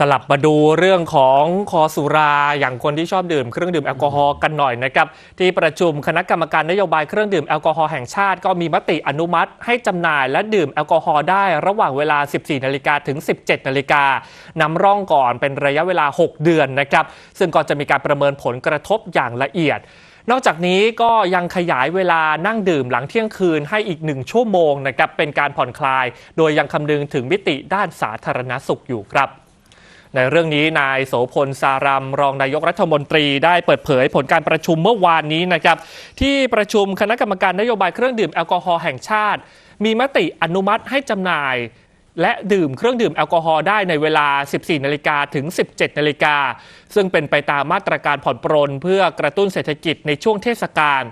สลับมาดูเรื่องของคอสุราอย่างคนที่ชอบดื่มเครื่องดื่มแอลกอฮอล์กันหน่อยนะครับที่ประชุมคณะกรรมการนโยบายเครื่องดื่มแอลกอฮอล์แห่งชาติ ก็มีมติอนุมัติ ให้จำหน่ายและดื่มแอลกอฮอล์ได้ระหว่างเวลา 14 นาฬิกาถึง 17 นาฬิกานำร่องก่อนเป็นระยะเวลา 6 เดือนนะครับซึ่งก็จะมีการประเมินผลกระทบอย่างละเอียดนอกจากนี้ก็ยังขยายเวลานั่งดื่มหลังเที่ยงคืนให้อีกหนึ่งชั่วโมงนะครับเป็นการผ่อนคลาย โดยยังคำนึงถึงมิติด้านสาธารณสุขอยู่ครับ ในเรื่องนี้นายโสพลสารัมรองนายกรัฐมนตรีได้เปิดเผยผลการประชุมเมื่อวานนี้นะครับ ที่ประชุมคณะกรรมการนโยบายเครื่องดื่มแอลกอฮอล์แห่งชาติ มีมติอนุมัติให้จำหน่าย และดื่มเครื่องดื่มแอลกอฮอล์ได้ในเวลา 14 นาฬิกาถึง 17 นาฬิกาซึ่งเป็นไปตามมาตรการผ่อนปรนเพื่อกระตุ้นเศรษฐกิจในช่วงเทศกาล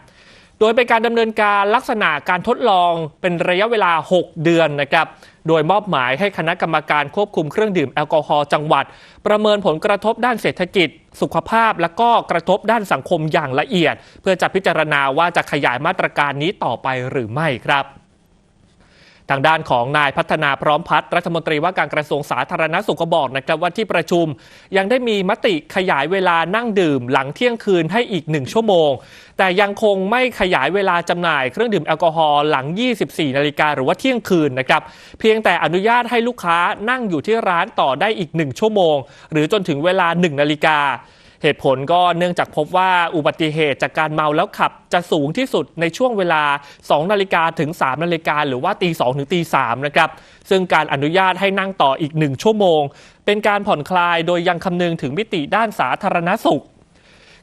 โดยเป็นการดำเนินการลักษณะการทดลองเป็นระยะเวลา 6 เดือนนะครับ โดยมอบหมายให้คณะกรรมการควบคุมเครื่องดื่มแอลกอฮอล์จังหวัด ประเมินผลกระทบด้านเศรษฐกิจ สุขภาพ และก็กระทบด้านสังคมอย่างละเอียด เพื่อจะพิจารณาว่าจะขยายมาตรการนี้ต่อไปหรือไม่ครับ ทางด้านของนายพัฒนาพร้อมพัฒน์รัฐมนตรีว่าการกระทรวงสาธารณสุขก็บอกนะครับว่าที่ประชุมยังได้มีมติขยายเวลานั่งดื่มหลังเที่ยงคืนให้อีกหนึ่งชั่วโมง แต่ยังคงไม่ขยายเวลาจำหน่ายเครื่องดื่มแอลกอฮอล์หลัง 24 นาฬิกาหรือว่าเที่ยงคืนนะครับเพียงแต่อนุญาตให้ลูกค้านั่งอยู่ที่ร้านต่อได้อีก 1 ชั่วโมง หรือจนถึงเวลา 1 นาฬิกา เหตุผลก็เนื่องจากพบว่าอุบัติเหตุจากการเมาแล้วขับจะสูงที่สุดในช่วงเวลา 2 นาฬิกาถึง 3 นาฬิกาหรือว่าตี2ถึงตี3นะครับ ซึ่งการอนุญาตให้นั่งต่ออีก 1 ชั่วโมง เป็นการผ่อนคลายโดยยังคำนึงถึงมิติด้านสาธารณสุข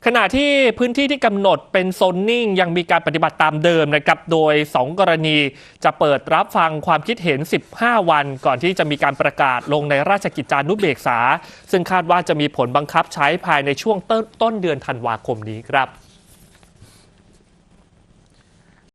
ขณะที่พื้นที่ที่กำหนดเป็นโซนนิ่งยังมีการปฏิบัติตามเดิมนะครับ โดย 2 กรณีจะเปิดรับฟังความคิดเห็น 15 วัน ก่อนที่จะมีการประกาศลงในราชกิจจานุเบกษา ซึ่งคาดว่าจะมีผลบังคับใช้ภายในช่วงต้นต้นเดือนธันวาคมนี้ครับ